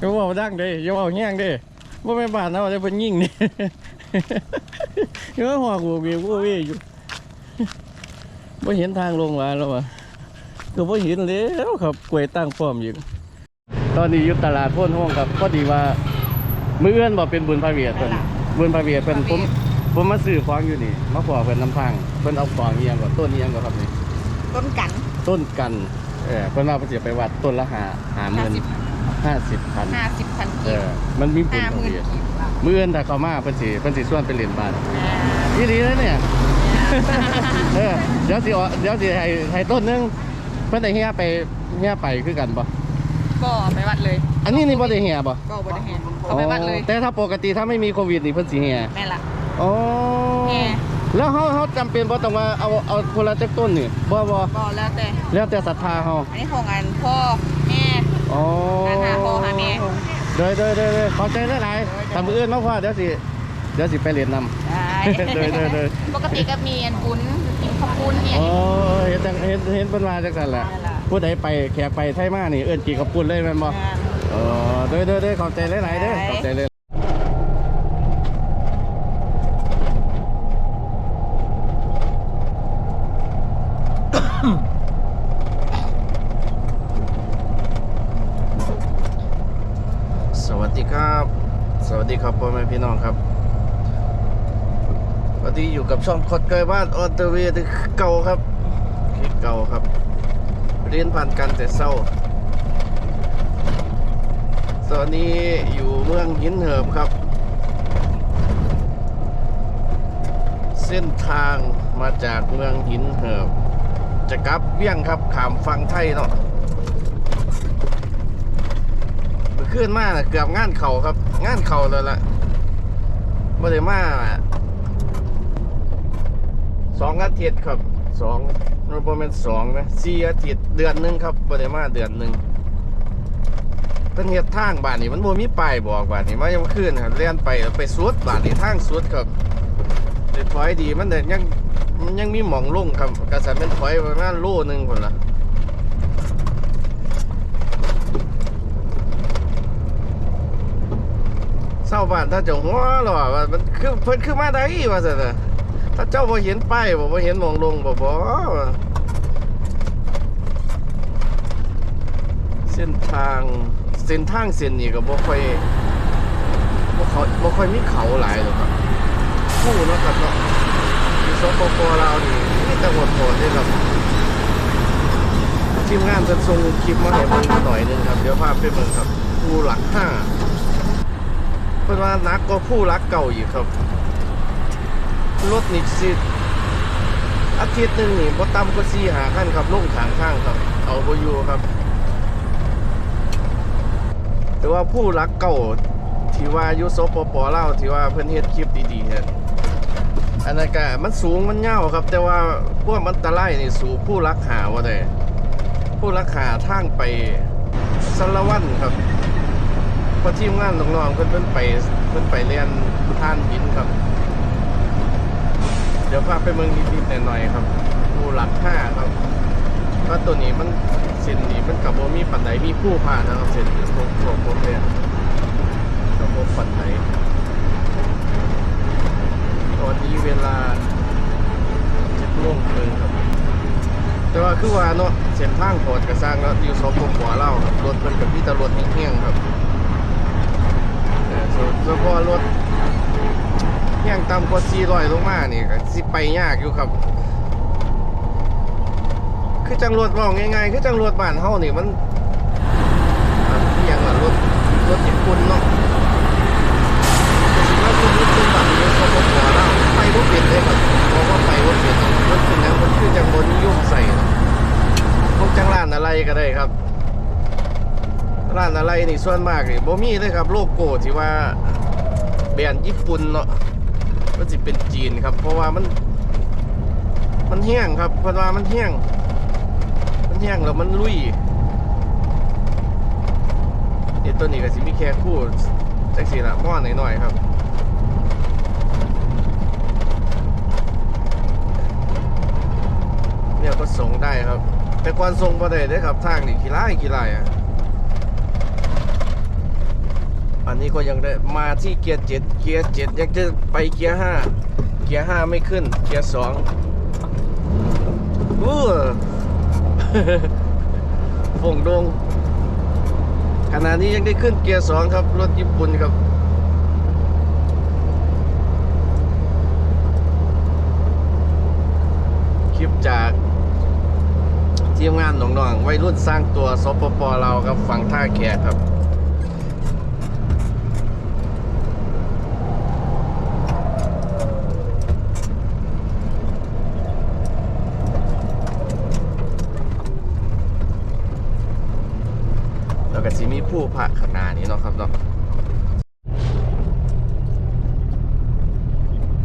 อย่าเว่าดังเด้อย่าเว่าแห้งเด้ว่าไม่นบาดนะว่าจะเป็นยิ่งนี่อย่าหัวกูมีกูมีอยู่ไม่เห็นทางลงมาแล้ววะก็ไม่เห็นแล้วครับกล้วยตั้งป้อมอยู่ตอนนี้อยู่ตลาดโพ่นห้องครับพอดีว่ามื้อเอื้อนบอกเป็นบุญพระเวียดเพิ่นบุญพระเวียดเพิ่นผมผมมาซื้อของอยู่นี่มาขอเพิ่นน้ำพังเพิ่นเอาของเอียงก่อนต้นเอียงก่อนครับนี่ต้นกัน ต้นกันเออเพิ่นว่าเพิ่นสิไปวัดต้นละหาหาหมื่น ห้าสิบพันห้าสิบพันเอกีบอมันมีบุญห้าหพระมื่นเวียดกีบมื้ออื่นถ้าเขามาเพิ่นสิเพิ่นสิชวนไปเล่นบ้านอีหลีแล้วเนี่ย เออเดี๋ยวสิเอาเดี๋ยวสิให้ให้ต้นหนึงเพิ่นได้เฮียไปเฮียไปคือกันบ่ก็ไปวัดเลย อันนี้นี่บ่ได้เฮียบ่ก็บริเวณก็ไปวัดเลย อ๋อแต่ถ้าปกติถ้าไม่มีโควิดนี่เพิ่นสิเฮียแม่นละ อ๋อเฮียแล้วเฮาเฮาจำเป็นบ่ต้องว่าเอาเอาคนละจักต้นนี่บ่บ่ก็แล้วแต่ แล้วแต่ศรัทธาเฮาอันนี้ของอันพ่อแม่อ๋อ การหาพ่อหาแม่ เด้อเด้อเด้อเด้อขอใจหลายๆทำมืออื่นมาพ่อเดี๋ยวสิเดี๋ยวสิไปเรียนนำได้เด้อเด้อเด้อปกติก็มีอันปุ้นกินข้าวปุ้นเนี่ยอ๋อเห็นจังเห็นเห็นเพิ่นมาจังซั่นแหละนั่นล่ะ ผู้ใดไปแขกไปไทยมานี่เอิ้นกี่กระปุ่นเลยแม่นบ่ อ๋อเด้อเด้อเด้อขอบใจหลายๆเด้อขอบใจเลยสวัสดีครับ สวัสดีครับ พี่น้องครับวันนี้อยู่กับช่องคดเกยบ้านออนเตอร์เวย์เก่าครับที่เก่าครับ เรียนผ่านกันแต่เศร้า ตอนนี้อยู่เมืองหินเหิบครับ เส้นทางมาจากเมืองหินเหิบ จะกลับเวียงครับขามฟังไทยเนาะเมื่อคืนมาน่ะเกือบงานเข่าครับ งานเข่าเลยละ ไม่ได้มาสองอาทิตย์ครับสองเราประมาณสองนะสี่อาทิตย์เดือนหนึ่งครับบริมาเดือนหนึ่งเป็นเฮ็ดทางบ้านนี่มันบ่มีป้ายบอกบ้านนี่มายังขึ้นครับเลียนไปไปสุดบ้านนี่ทางสุดครับแต่ถอยดีมันแต่ยังยังมีหมองลงครับกระสันเป็นถอยประมาณโลหนึ่งคนละ เศร้าบ้านถ้าจะหัวหรอว่ามันคือเพิ่นคือมาได้ว่าซั่นะถ้าเจ้าบ่เห็นป้ายบ่บ่เห็นมองลงบ่บ่เส้นทางเส้นทางเส้นนี้ก็บ่ค่อยบ่เขาบ่ค่อยมีเขาหลายหรอกครับผู้เนาะครับเนาะอยู่สปปลาวนี่มีแต่โหดๆเด้ครับทีมงานจะส่งคลิปมาให้เบิ่งหน่อยหนึงครับ เดี๋ยวพาไปเบิ่งครับผู้หลักห้า เพิ่นว่านักกว่าผู้หลักเก่าอีกครับ รถนี่สิอาทิตย์หนึ่งนี่บ่ต่ำกว่าสี่หาขั้นครับลงขางข้างครับ เอาบ่อยู่ครับ แต่ว่าผู้รักเก่าที่ว่ายู่สปปเล่าที่ว่าเพิ่นเฮ็ดคลิปดีๆเนี่ยอันนั้นก็มันสูงมันยาครับ แต่ว่าพวกมันตะไลนี่สู่ผู้รักหาว่าได้ผู้รักหาทางไปสารวันครับ พอทีมงานน้องๆเพิ่นเพิ่นไปเพิ่นไปเรียนท่านหินครับ เดี๋ยวพาไปเมืองนิดๆหน่อยๆครับดูหลักห้าครับว่าตัวนี้มันเส้นนี้มันกับโบมีปันไดมีผู้ผ่านนะครับเส้นนี้พวกพวกพวกเนี่ยกับโบปันไดตอนนี้เวลาเจ็ดโมงครึ่งครับแต่ว่าคือว่าเนาะเส้นทางโหดกระสร้างแล้วอยู่สองปหัวเล่าครับรถมันกับพี่ตำรวจเฮี้ยงครับ เออส่วนเฉพาะรถเพียงต่ำกว่า400ลงมานี่ก็สิไปยากอยู่ครับ คือจังรวดว่าง่ายๆคือจังรวดบ้านเฮานี่มันอ่อย่างละรถรถญี่ปุ่นเนาะแต่สิว่าคุณรถเป็นแบบนี้เขาบอกว่าเราไปบ่เป็นเลยครับเพราะว่าไปบ่เป็นรถเป็นหยังมันคือจังบ่นิยมใส่พวกจังร้านอะไรก็ได้ครับ ร้านอะไรนี่ส่วนมากนี่บ่มีเลยครับโลโก้ที่ว่าแบรนด์ญี่ปุ่นเนาะมันสิเป็นจีนครับ เพราะว่ามัน มันแห้งครับเพราะว่ามันแห้งมันแห้งแล้วมันลุยเดี๋ยวตัวนี้ก็สิมีแค่คู่จักสีละม้อหน่อยๆครับเนี่ยก็ส่งได้ครับ แต่ก่อนส่งบ่ได้เด้ครับทางนี่ขี้ร้ายขี้ร้อะ อันนี้ก็ยังได้มาที่เกียร์เจ็ดเกียร์เจ็ดยังจะไปเกียร์ห้าเกียร์ห้าไม่ขึ้น เกียร์สองอู้ฝงดงขณะนี้ยังได้ขึ้นเกียร์สองครับ รถญี่ปุ่นครับคลิปจากทีมงานหนองๆวัยรุ่นสร้างตัวสปปเราครับฝั่งท่าแขกครับ สิมีผู้พระข้างหน้านี้เนาะครับเนาะ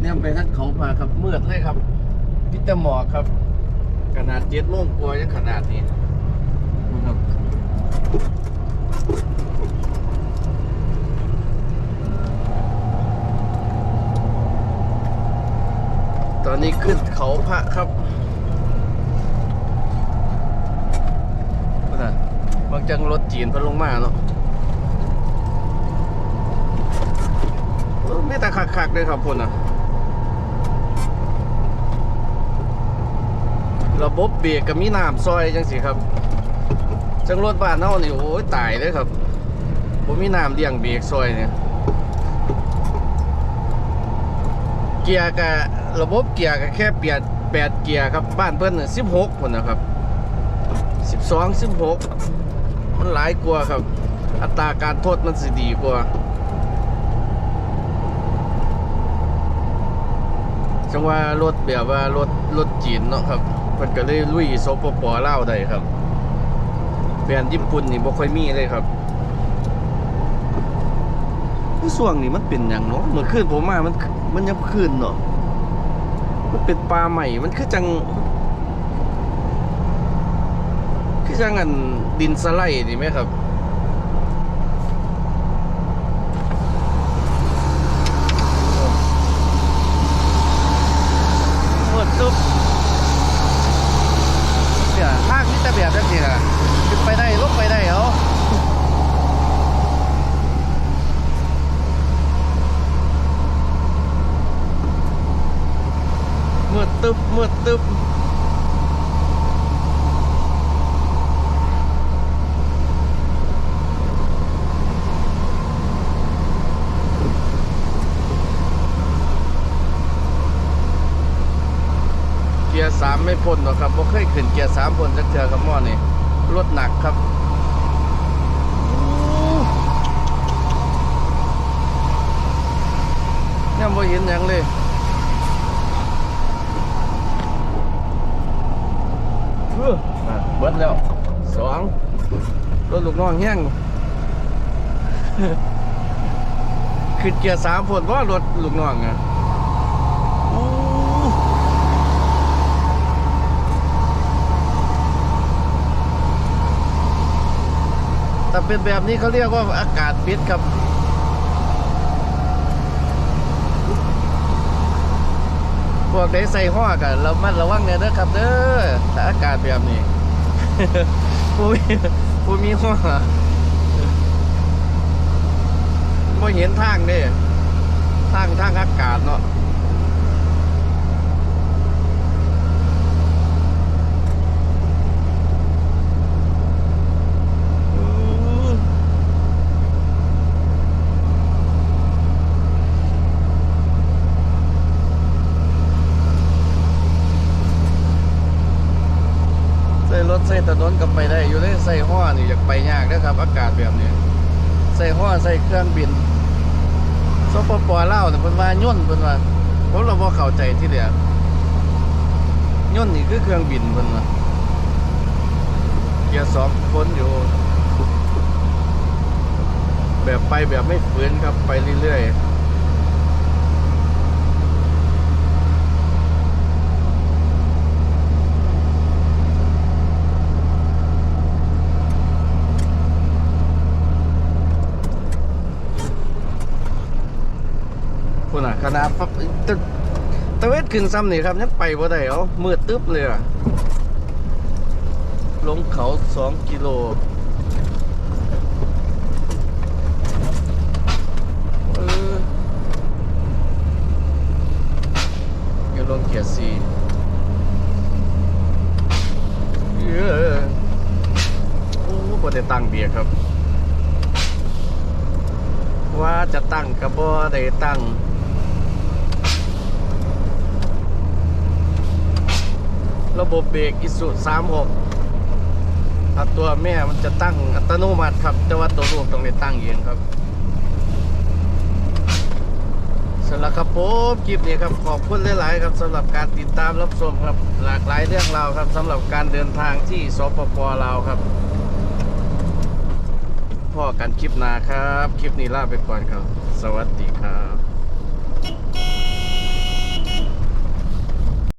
เนี่ยไปทัดเขาพาครับเมืดเลยครับพิตหมอกครับ ขนาดเจ็ดโมงกว่ายังขนาดนี้นะครับตอนนี้ขึ้นเขาพระครับนะ บางจังรถจีนพิ่นลงมาเนาะเออมีแต่คักๆเลยครับพุ่นอะระบบเบรกกับมีน้ำซอยจังสิครับจังรถบ้านเฮานี่โอ้ยตายเลยครับผมมีน้ำเลี้ยงเบรกซอยเนี่ยเกียร์กับระบบเกียร์ก็แค่เปลี่ยนแปดเกียร์ครับบ้านเพิ่นน่ะ16คนนะครับ12 16 มันหลายกว่าครับ อัตราการโทษมันสิดีกว่าจังว่ารถแบบว่ารถรถจีนเนาะครับเพิ่นก็เลยลุยสปปลาได้ครับแบรนด์ญี่ปุ่นนี่บ่ค่อยมีเลยครับช่วงนี้มันเป็นหยังเนาะเหมื่อคืนผมมามันมันยังคืนเนาะมันเป็นปลาใหม่มันคือจัง คือจังอันดินสไลด์นี่ไหมครับหมดซุปเนี่ยภาคนี้แต่แบบนั้นสินะขึ้นไปได้ลงไปได้เหรอมืดตึ๊บมืดตึ๊บ ร์สามไม่พ้นหรอกครับเพราะเคยขึ้นเกียร์สามพ้นจักเทือครับหม้อนี่รถหนักครับอู้ยังบ่เห็นหยังเลยเอออะเบิดแล้วสองรถลูกน้องแห้งขึ้นเกียร์สามพ้นว่ารถลูกน้องอะ อู้แต่เป็นแบบนี้เขาเรียกว่าอากาศปิดครับพวกได้ใส่ห้อกันเรามัดระวังเนี่ยเด้อครับ เด้อแต่อากาศแบบนี้ผู้มีผู้มีห้อไม่เห็นทางเด้ทางทางอากาศเนาะ ใส่รถใส่ถนนก็ไปได้อยู่ได้ใส่ห้อนี่อยากไปยากนะครับ อากาศแบบนี้ใส่ห้อใส่เครื่องบินสปปลาเนี่ยเพิ่นว่าย่นเพิ่นว่าผมเราบ่เข้าใจที่เดียวย่นนี่คือเครื่องบินเพิ่นว่าเกียร์สองคนอยู่ แบบไปแบบไม่ฝืนครับไปเรื่อยๆ ขนาดตะตะเวทขึ้นซ้ำนี่ครับยังไปบ่ได้เอามืดตึ๊บเลยอะลงเขาสองกิโลเอยู่ลงเกียร์สี่เออโอ้บ่ได้ตั้งเบียร์ครับ ว่าจะตั้งกระบอได้ตั้ง ระบบเบรกอิสุ36ถ้าตัวแม่มันจะตั้งอัตโนมัติครับ แต่ว่าตัวลูกต้องได้ตั้งเองครับสำหรับครับผมคลิปนี้ครับขอบคุณหลาย ๆ ครับสำหรับการติดตามรับชมครับหลากหลายเรื่องราวครับสำหรับการเดินทางที่สปปลาวครับพ่อกันคลิปหน้าครับ คลิปนี้ลาไปก่อนครับ สวัสดีครับ